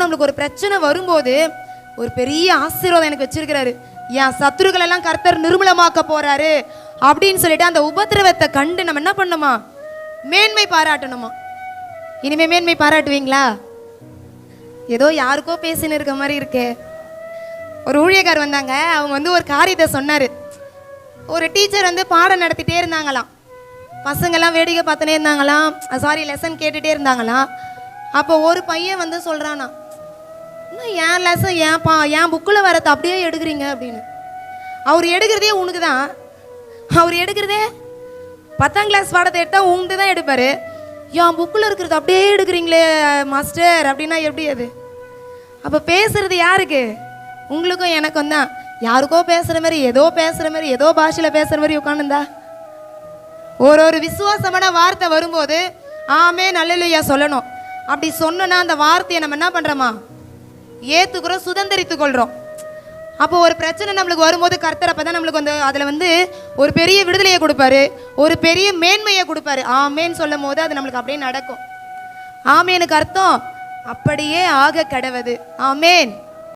நம்மளுக்கு ஒரு பிரச்சனை வரும்போது ஒரு பெரிய ஆசீர்வாதம் எனக்கு வச்சிருக்கிறாரு. என் சத்துருக்கள் எல்லாம் கர்த்தர் நிர்மூலமாக்க போறாரு அப்படின்னு சொல்லிட்டு அந்த உபத்திரவத்தை கண்டு நம்ம என்ன பண்ணணுமா மேன்மை பாராட்டணுமா? இனிமே மேன்மை பாராட்டுவீங்களா? ஏதோ யாருக்கோ பேசின்னு இருக்க மாதிரி இருக்கு. ஒரு ஊழியக்கார் வந்தாங்க. அவங்க வந்து ஒரு காரியத்தை சொன்னார். ஒரு டீச்சர் வந்து பாடம் நடத்திட்டே இருந்தாங்களாம். பசங்கெல்லாம் வேடிக்கை பார்த்துனே இருந்தாங்களாம். சாரி லெசன் கேட்டுகிட்டே இருந்தாங்களாம். அப்போ ஒரு பையன் வந்து சொல்கிறானா ஏன் என் லெசன் ஏன் பா என் புக்கில் வரத்தை அப்படியே எடுக்கிறீங்க அப்படின்னு. அவர் எடுக்கிறதே உனக்கு தான். அவர் எடுக்கிறதே பத்தாம் கிளாஸ் பாடத்தை எடுத்தால் உண்டு தான் எடுப்பார். என் புக்கில் இருக்கிறது அப்படியே எடுக்கிறீங்களே மாஸ்டர் அப்படின்னா எப்படி அது? அப்போ பேசுறது யாருக்கு? உங்களுக்கும் எனக்கும் தான். யாருக்கோ பேசுகிற மாதிரி ஏதோ பேசுகிற மாதிரி ஏதோ பாஷையில் பேசுகிற மாதிரி உட்காந்துந்தா ஒரு ஒரு விசுவாசமான வார்த்தை வரும்போது ஆமே நல்லலையா சொல்லணும். அப்படி சொன்னோன்னா அந்த வார்த்தையை நம்ம என்ன பண்ணுறோமா ஏற்றுக்கிறோம் சுதந்திரித்து கொள்கிறோம் அப்போ ஒரு பிரச்சனை நம்மளுக்கு வரும்போது கர்த்தர் அப்போ தான் நம்மளுக்கு வந்து அதில் வந்து ஒரு பெரிய விடுதலையை கொடுப்பாரு ஒரு பெரிய மேன்மையை கொடுப்பாரு. ஆமேன்னு சொல்லும் போது அது நம்மளுக்கு அப்படியே நடக்கும். ஆமேனுக்கு அர்த்தம் அப்படியே ஆக கடவது. ஆமேன்.